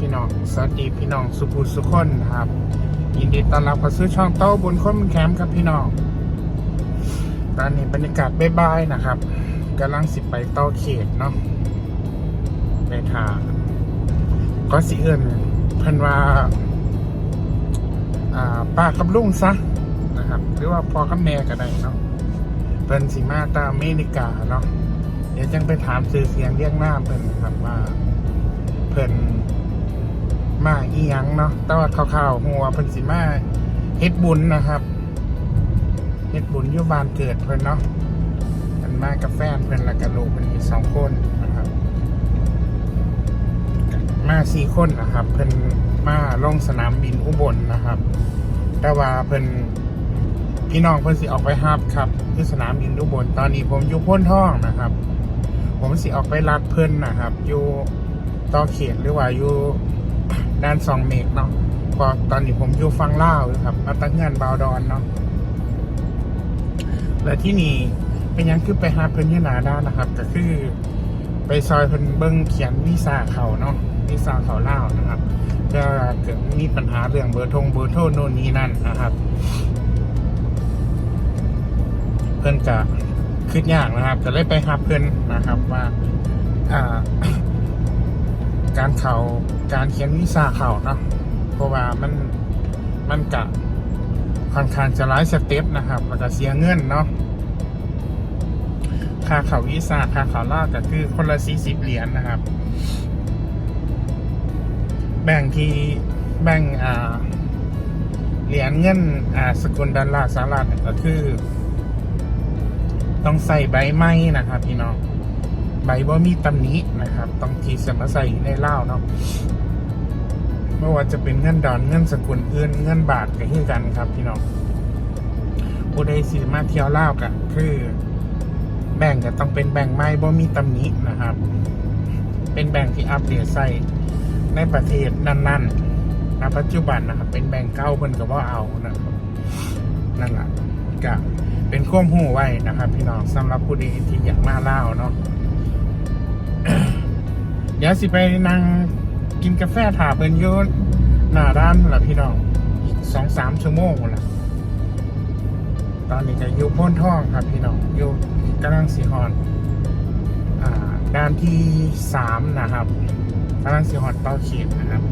พี่น้องสวัสดีพี่น้องสุภูสุคนครับ ยินดีต้อนรับเข้าสู่ช่องโต้าบุญคนแคมป์ครับพี่น้องตอนนี้บรรยากาศบายๆนะครับกำลังสิไปเต้าเขตเนาะในทางก็สิเอินพิ่นว่าอ่าป้ากับลุงซะนะครับ หรือว่าพ่อกับแม่ก็ได้เนาะเพิ่นสิมาตามอเมริกาเนาะเดี๋ยวจังไปถามซื้อเสียงเรียกหน้าเพิ่นครับว่าเพิ่น มาอีหยังเนาะแต่ว่าข่าวๆหัวเพิ่นสิมาเฮ็ดบุญนะครับเฮ็ดบุญอยู่บ้านเกิดเพิ่นเนาะเพิ่นมากับแฟนเพิ่นแล้วก็ลูกเพิ่นอีกสองคนนะครับ มาสี่คนนะครับ เพิ่นมาลงสนามบินอุบลนะครับ แต่ว่าเพิ่นพี่น้องเพิ่นสิออกไปฮับครับที่สนามบินอุบลตอนนี้ผมอยู่พ้นท่องนะครับ ผมสิออกไปรัดเพิ่นนะครับอยู่ต่อเขตหรือว่าอยู่ ด้านสองเมกเนาะพอตอนนี้ผมอยู่ฟังเล่าวอยู่ครับมาตั้งเงินบาวดอนเนาะและที่นี่เป็นยังคือไปหาเพิ่นยี่หนาด้านนะครับ ก็คือไปซอยเพิ่นเบิ้งเขียนวีซ่าเขาเนาะวีซ่าเขาเล่านะครับก็เกิดมีปัญหาเรื่องเบอร์ทงเบอร์โทรโน่นนี่นั่นนะครับ เพิ่อนจะคิดยากนะครับก็เลยไปหาเพิ่อนนะครับว่า อ่า การเขาการเขียนวีซ่าเข่าเนาะเพราะว่ามันมันกะค่อนข้างจะหลายสเต็ปนะครับแล้วก็เสียเงินเนาะค่าเข่าวีซ่าค่าเข่าล่าก็คือคนละสี่สิบเหรียญนะครับ แบ่งที่แบ่งอ่าเหรียญเงินอ่าสกุลดอลลาร์สหรัฐก็คือ ต้องใส่ใบไม้นะครับ พี่น้อง ใบว่ามีตำหนินะครับ ต้องทีสมาใส่ในเล่าเนาะไม่ว่าจะเป็นเงินดอนเงินสกุลอื่นเงินบาทก็คือกันครับพี่น้องผู้ใดสิมาเที่ยวเล่าก็คือแบ่งก็ต้องเป็นแบ่งไม้บ่มีตำหนินะครับ เป็นแบ่งที่อัปเดตใส่ในประเทศนั่นๆณปัจจุบันนะครับ เป็นแบ่งเก้าเพิ่นก็ว่าเอานะครับนั่นแหละก็เป็นข้อมหูไว้นะครับ พี่น้องสำหรับผู้ใดที่อยากมาเล่าเนาะ เดี๋ยวสิไปนั่งกินกาแฟถาเพิ่นอยูหน้าร้านละพี่น้องอีกสองสามชั่วโมงละตอนนี้จะอยู่พ้นท่องครับพี่น้องอยู่กำลังสีหอนอ่าด้านที่สามนะครับกำลังสีหอนเต้าเขียดนะครับ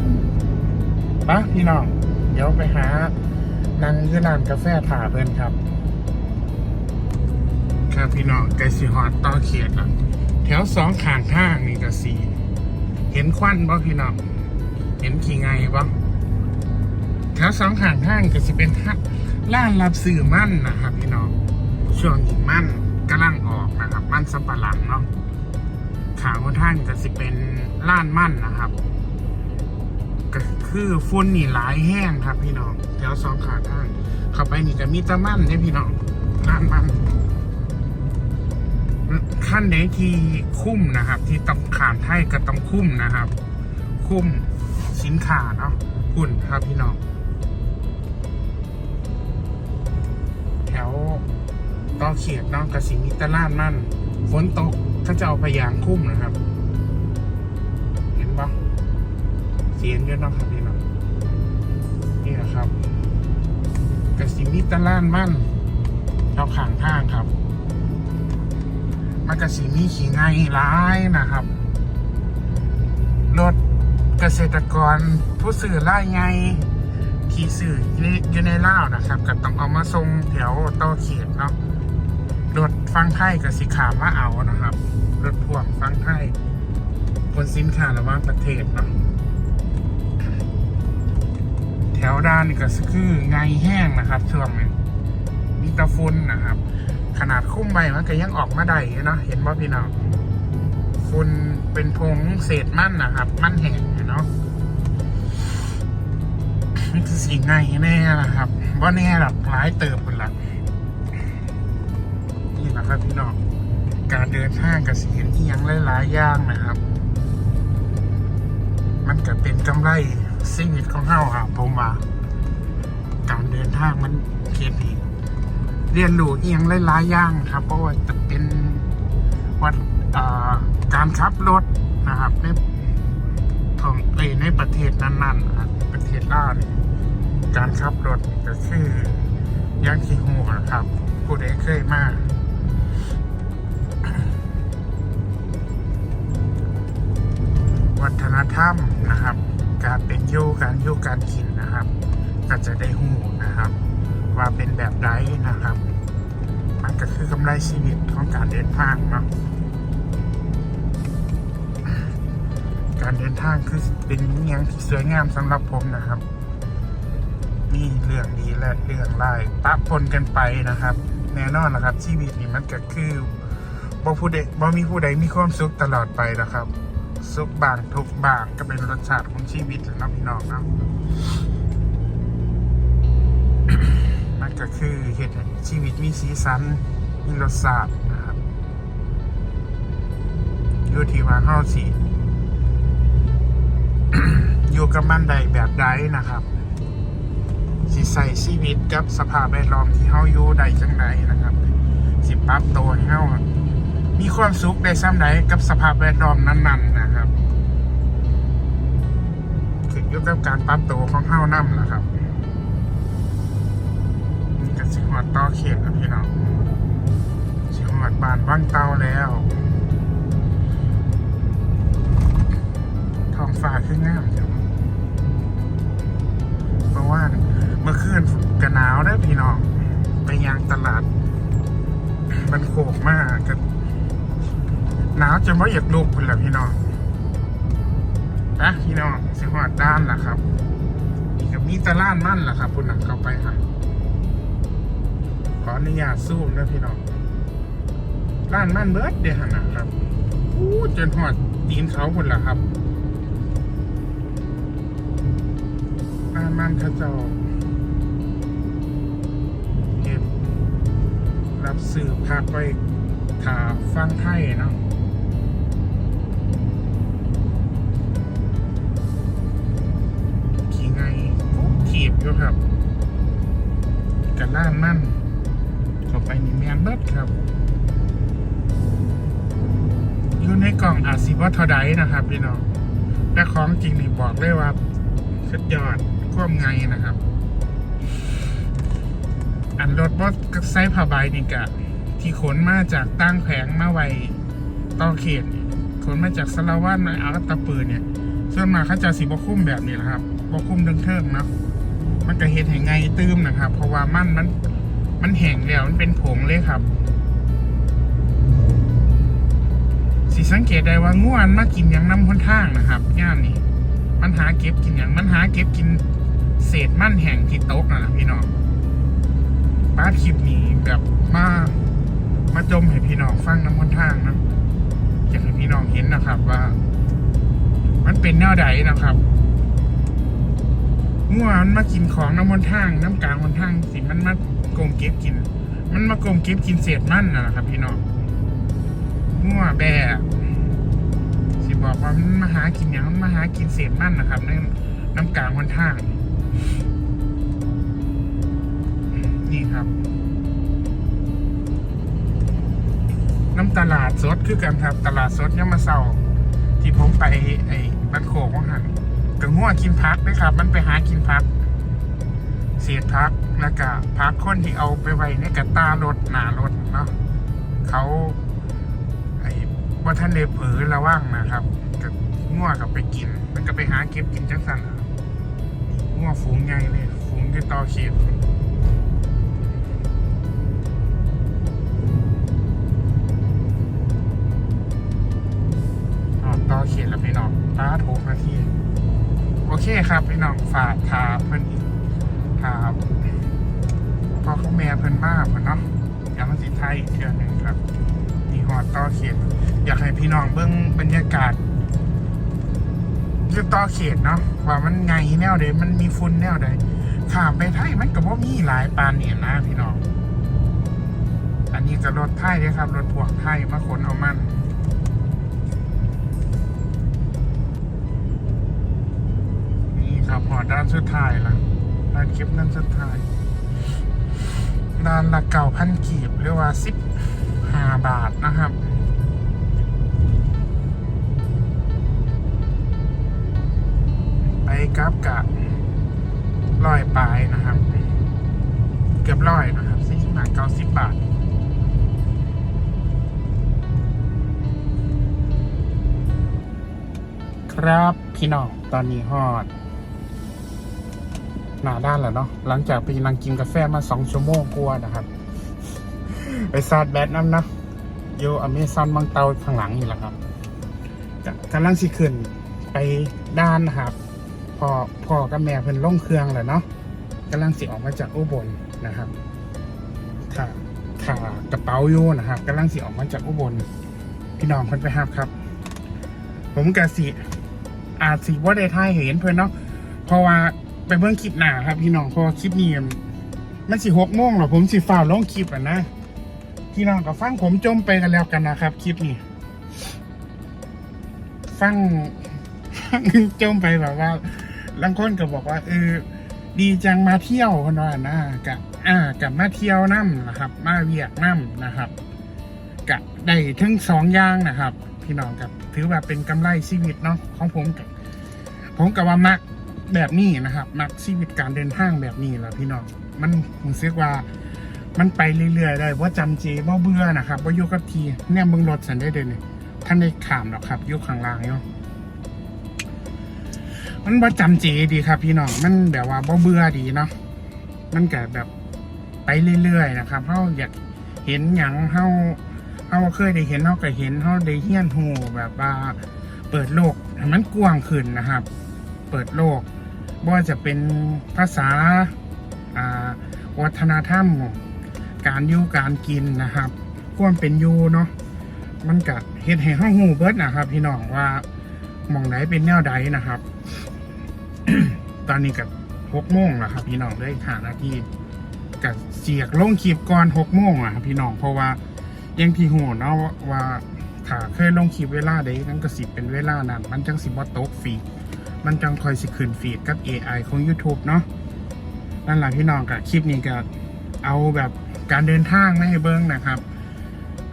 ปะพี่น้อง เดี๋ยวไปหานั่งยืนร้านกาแฟถาเพิ่นครับครับพี่น้องไกสีหอดต้าเขียดอะแถวสองข้างทางนี่ก็สี เห็นควันบ่พี่น้องเห็นขี่ไงบ่แถวสองข้างทางก็สิเป็นท่าร้านรับซื้อมั่นนะครับ พี่น้องช่วงนี้มั่นกำลังออกนะครับ มั่นสับปะหลังเนาะขางคนท่านก็สิเป็นร้านมั่นนะครับก็คือฝุ่นนี่หลายแห้งครับ พี่น้องแถวสองขางทางเข้าไปนี่ก็มีตะมั่นเนี่ยพี่น้องร้านมั่น ขั้นไหนที่คุ้มนะครับ ที่ต้องขามไทยก็ต้องคุ้มนะครับ คุ้มสินค้าเนาะคุณครับพี่น้องแถวต่อเขียดเนาะกระสิมิตรลาดนั่นฝนตกเขาจะเอาพยางคุ้มนะครับ เห็นปะเสียนเยอะเนาะครับพี่น้องนี่แหละครับกระสิมิตรลาดมั่นเราขางทางครับ มันก็สีมีขี่ไงร้ายนะครับ รถเกษตรกรผู้สื่อไล่ไงที่สื่ออยู่ในเล่านะครับก็ต้องเอามาส่งแถวเต้าเขียดเนาะรถฟังไทยกับสีขาวมาเอานะครับ รถพ่วงฟังไทยบนสินค้าระหว่างประเทศเนาะแถวด้านนี่ก็คือไงแห้งนะครับช่วงนี้มีตะฟุนนะครับ ขนาดคุ้มใบมันก็ยังออกมาได้เนาะเห็นว่พี่น้องฝุ่นเป็นพงเศษมันนะครับ มันแห้งเนาะมันคือสีไงแน่นะครับว่าแน่หรอกหลายเติบเป็นหลักนี่นะครับพี่น้องการเดินทางกับสีเห็นที่ยังหลายๆอย่างนะครับ มันก็เป็นกำไรชีวิตของเฮาครับผมว่าการเดินทางมันเขียนดี เรียนรู้เอียงหลายๆอย่างครับเพราะว่าจะเป็นวัดการขับรถนะครับในทท้องเอในประเทศนั้นๆอะประเทศลาวนี่การขับรถก็คืออยังที่หูนะครับผู้ใดเคยมาวัฒนธรรมนะครับ การเป็นโยการโยการกินนะครับ ก็จะได้หูนะครับ ว่าเป็นแบบไรนะครับ มันก็คือกำไรชีวิตของการเดินทางเนาะการเดินทางคือเป็นอย่างที่สวยงามสำหรับผมนะครับมีเรื่องดีและเรื่องร้ายปะปนกันไปนะครับ แน่นอนนะครับ ชีวิตนี่มันก็คือบ่ผู้ใดบ่มีผู้ใดมีความสุขตลอดไปนะครับ สุขบางทุกข์บางก็เป็นรสชาติของชีวิตนะพี่น้องนะ มันก็คือเหตุให้ชีวิตมีสีสัน มีรสชาตินะครับอยู่ที่ว่าเฮาสิอยู่กับมันใดแบบใดนะครับ สิใส่ชีวิตกับสภาพแวดล้อมที่เฮาอยู่ใดจังใดนะครับ สิปรับตัวให้เฮามีความสุขได้ซ้ำใดกับสภาพแวดล้อมนั้น ๆ นะครับขึ้นอยู่กับการปรับตัวของเฮานํนะครับ สิหอดต่อเขตแล้วพี่น้องสิหอดบานบ้านเตาแล้วท้องฟ้าขึ้นงามจังเพราะว่าเมื่อคืนกะหนาวได้พี่น้อง ไปยางตลาดมันโขกมากก็หนาวจนว่าอยากลุกเลยพี่น้องนะพี่น้องสิหอดด้านล่ะครับ นี่ก็มีตะล้านมั่นล่ะครับพุ่นนักเข้าไปค่ะข ออนุญาตซูมนะพี่น้องร้านมันเบิร์ดเดหันนะครับอู้จนหอดตีนเขาหมดแล้วครับร้านมันขจ้าเก็บรับสื่อพักไว้ถาฟังไทยเนาะขี่ไงขีบอยู่ครับกันล้านมั่น เข้าไปนี่แมนเบิดครับอยู่ในกล่องอาจสิว่าเทอไดนะครับพี่น้องแต่ของจริงนี่บอกเลยว่าสุดยอดควมไงนะครับ อันรถบอสไซส์ผ้าใบนี่กะ ที่ขนมาจากตั้งแผงมาไวต่อเขตนี่ขนมาจากสลาวันอาตปืนเนี่ยส่วนมาเขาจะสีบคุ้มแบบนี้แหละครับบคุ้มเดิงเทิงๆเนาะมันก็เห็นแห่งไงตื้มนะครับ เพราะว่ามันมัน มันแห้งแล้วมันเป็นผงเลยครับ สิสังเกตได้ว่าง่วนมากินอย่างน้ำพ้นทางนะครับย่ามนี้มันหาเก็บกินอย่างมันหาเก็บกินเศษมันแห้งที่โต๊ะนะพี่น้องป้าคลิปนี้แบบมามาจมให้พี่น้องฟังน้ำพ้นทางนะอยากให้พี่น้องเห็นนะครับว่า มันเป็นแนวใดนะครับงัวนมากินของน้ำมันทางน้ำกลางมันทางสิมันมา กงเก็บกิน มันมากงเก็บกินเศษมันนะครับ พี่น้องงัวแบะสิบอกว่ามันมาหากินอย่างมันมาหากินเศษมันนะครับในน้ำกลางมันทางนี่ครับ น้ำตลาดสดคือกันครับ ตลาดสดเนี่ยามมาเศร้าที่ผมไปไอ้บ้านโคกว่าหันก็ง่วกินพักนะครับ มันไปหากินพักเสียพัก แล้วก็พักคนที่เอาไปไว้ในกระตารถหนารถเนาะเขาไอ้ว่าท่านเดผลอระว่างนะครับก็ง่วกับไปกิน มันก็ไปหาเก็บกินจังสันง่วฝูงใหญ่เลยฝูงที่ต่อเขียดต่อเขียดแล้วพี่น้องป้าโทรมาที่โอเคครับพี่น้องฝากถาเพิ่อนอีกถาม พ่อเขาแม่เพิ่นมากเพิ่นเนาะอยากมาสิไทยอีกเทื่อหนึงครับมีหอดต่อเขต อยากให้พี่น้องเบิ่งบรรยากาศอยู่ต่อเขตเนาะว่ามันไงแนวใดมันมีฝุ่นแนวใดข้ามไปไทยมันก็บ่มีหลายปานเนี่ยนะพี่น้อง อันนี้ก็รถไทยเลยครับ รถพ่วงไทยมาขนเอามันนี่ครับหอด้านสุดท้ายละด้านคลิปด้านสุดท้าย ด้านละเก่าพันกีบหรือว่าสิบห้าบาทนะครับไปกราฟกะร้อยปลายนะครับ เกือบร้อยนะครับสี่สิบบาทเก้าสิบบาทครับพี่น้องตอนนี้ฮอด หนาด้านแล้วเนาะหลังจากไปนั่งกินกาแฟมาสองชั่วโมงกว่านะครับ ไปซาดแบตน้ำนะโยอเมซอนบางเตาข้างหลังนี่แหละครับกำลังสิขึ้นไปด้านนะครับพอพอกับแม่เพิ่นลงเครื่องแล้วเนาะกำลังสิออกมาจากอุบลนะครับถ้าถ้ากระเป๋าอยู่นะครับกำลังสิออกมาจากอุบลพี่น้องเพิ่นไปหับครับ ผมกะสิอาจสิว่าได้ท่ายเห็นเพื่อนเนาะเพราะว่า ไปเบิ่งคลิปหน้าครับพี่น้องพราะว่าคลิปนี้มันสิหกโมงหรอผมสิฝ่าวลงคลิปอะนะพี่น้องก็ฟังผมจมไปกันแล้วกันนะครับ คลิปนี้ฟังจมไปแบบว่าลังคนก็บอกว่าเออดีจังมาเที่ยวคนว่านะกับอ่ากับมาเที่ยวน้ำนะครับ มาเวียกน้ำนะครับกะได้ทั้งสองอย่างนะครับ พี่น้องกับถือว่าเป็นกำไรชีวิตเนาะของผมกับผมกับว่ามัก แบบนี้นะครับมักชีวิตการเดินทางแบบนี้แหละพี่น้องมันผมเสียว่า มันไปเรื่อยๆได้ว่าจำเจว่าเบื่อนะครับว่าอยู่กับทีเนี่ยมึงรถสันได้เดินยท่านได้ขามหรอกครับยู่ข้างล่างเนาะมันว่าจำเจดีครับ พี่น้องมันแบบว่าบ่เบื่อดีเนาะมันก็แบบไปเรื่อยๆนะครับเฮาอยากเห็นหยังเฮาเราเคยได้เห็นเราก็เห็นเราได้เฮี้ยนหูแบบว่า เปิดโลกมันกว้างขึ้นนะครับ เปิดโลก ว่าจะเป็นภาษาอ่าวัฒนธรรม การอยู่การกินนะครับความเป็นอยู่เนาะมันก็เฮ็ดให้เฮาฮู้เบิดนะครับ พี่น้องว่าหมองไหนเป็นแนวใดนะครับ ตอนนี้กับหกโมงแล้วครับ พี่น้องได้หานาทีกับเสียกลงคลิปก่อนหกโมงอะครับพี่น้องเพราะว่ายังที่โหเนาะว่าว่าถ้าเคยลงคลิปเวลาใดนั่นก็สิเป็นเวลานั้นมันจังสิบ่ตกฟรี มันจังคอยสิขึ้นฟีดกับ AI ของ YouTube เนาะนั่นแหละพี่น้องกับคลิปนี้ก็เอาแบบการเดินทางมาให้เบิ้งนะครับ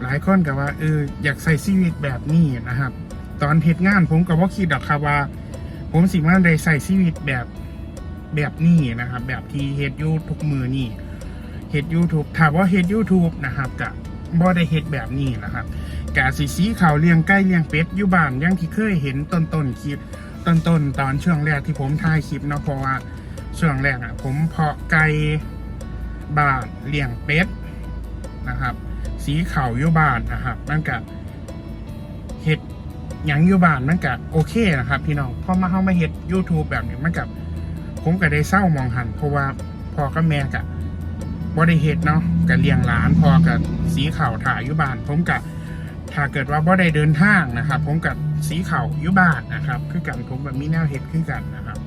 หลายคนก็ว่าเอออยากใส่ชีวิตแบบนี้นะครับ ตอนเฮ็ดงานผมก็บ่คิดดอกครับว่า ผมสิมาได้ใส่ชีวิตแบบแบบนี้นะครับ แบบที่เฮ็ดยูทุกมือนี่เฮ็ด YouTube ถ้าว่าเฮ็ด YouTube นะครับก็บ่ได้เฮ็ดแบบนี้นะครับกะสิสีขาวเลี้ยงไก่เลี้ยงเป็ดอยู่บ้านยังที่เคยเห็นต้นต้นคลิป ต้นต้นๆตอนช่วงแรกที่ผมถ่ายคลิปเนาะเพราะว่าช่วงแรกอะ ผมเพาะไก่บ้านเลี้ยงเป็ดนะครับ สีขาวยูบานนะครับมันก็เฮ็ดหยังยูบ้านมันก็โอเคนะครับ พี่น้องพอมาเข้ามาเฮ็ด YouTube แบบนี้มันกับผมก็ได้เศร้ามองหัน เพราะว่าพ่อกับแม่กะบ่ได้เฮ็ดเนาะกับเลี้ยงหลานพอกับสีขาวถ่ายยูบาน ผมกับถ้าเกิดว่าบ่ได้เดินทางนะครับ ผมกับ สีเขายู่บ้านนะครับ คือกันผมแบบมีแนวเฮ็ดคือกันนะครับ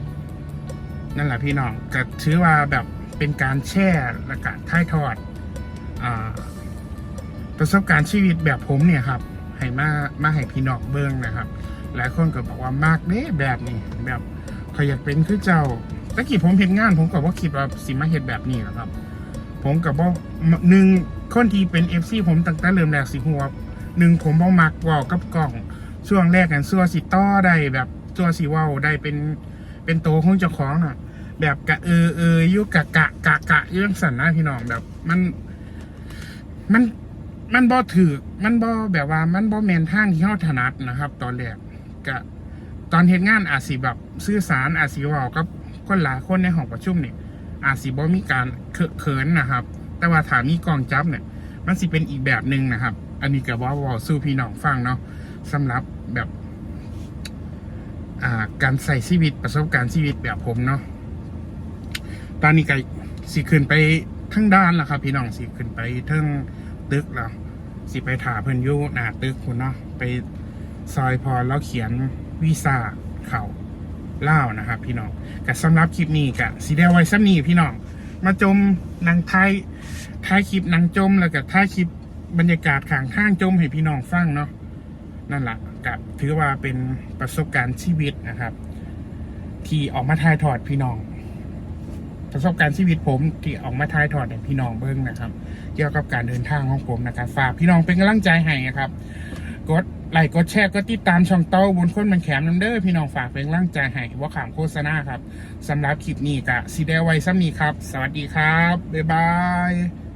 นั่นแหละพี่น้องก็ถือว่าแบบเป็นการแช่และการถ่ายทอดอประสบการณ์ชีวิตแบบผมเนี่ยครับให้มามาให้พี่น้องเบิ่งนะครับ หลายคนก็บอกว่ามากเด้แบบนี้แบบขอยากเป็นคือเจ้าตะกี้ผมเห็นงาน ผมก็บ่คิดว่าสิมาเฮ็ดแบบนี้หรอกครับ ผมกับบ่หนึ่งคนที่เป็นเอฟซีผมตั้งแต่เริ่มแรกสิหัวหนึ่งผมบ่มักว้ากับกล้อง ช่วงแรกกันซัวสิต่อได้แบบซัวสิเว้าได้เป็นเป็นโตวของเจ้าของอะ แบบกะเออเออยุกะกะกะกะอยังสันนะพี่น้องแบบมัน มันมันบ่ถือมันบ่แบบว่ามันบ่แมนทางที่เฮาถนัดนะครับ ตอนแรกกะตอนเฮ็ดงานอาจสิแบบสื่อสารอาจสิเว้ากับคนหลายคนในห้องประชุมเนี่ยอาจสิบ่มีการเคอะเขินนะครับ แต่ว่าถามีกองจับเนี่ย มันสิเป็นอีกแบบหนึ่งนะครับ อันนี้ก็ว่าเวาสู้พี่น้องฟังเนาะสำหรับ แบบการใส่ชีวิตประสบการณ์ชีวิตแบบผมเนาะตอนนี้ก็สิขึ้นไปทั้งด้านแล้วครับ พี่น้องสิขึ้นไปทั้งตึกแล้วสิไปถ่าเพิ่อนยูหน้าตึกคุณเนาะไปซอยพอแล้วเขียนวีซ่าเขาเล่านะครับ พี่น้องก็สำหรับคลิปนี้ก็สีแดงไว้ซ้ำนี้พี่น้อง มาจมนางไทยท้ายคลิปนางจมแล้วก็ท้ายคลิปบรรยากาศข้างข้างจมให้พี่น้องฟังเนาะ นั่นแหละกับถือว่าเป็นประสบการณ์ชีวิตนะครับ ที่ออกมาถ่ายทอดพี่น้อง ประสบการณ์ชีวิตผมที่ออกมาถ่ายทอดให้พี่น้องเบิ้งนะครับ เกี่ยวกับการเดินทางของผมนะครับฝากพี่น้องเป็นกำลังใจให้นะครับ กดไลค์กดแชร์กดติดตามช่องเต้าบนคนมันแขมน้ำเด้อพี่น้องฝากเป็นกำร่างใจให้ว่าขามโฆษณาครับสำหรับคลิปนี้กะซีเดไว้ซ้ำนี้ครับ สวัสดีครับบ๊ายบาย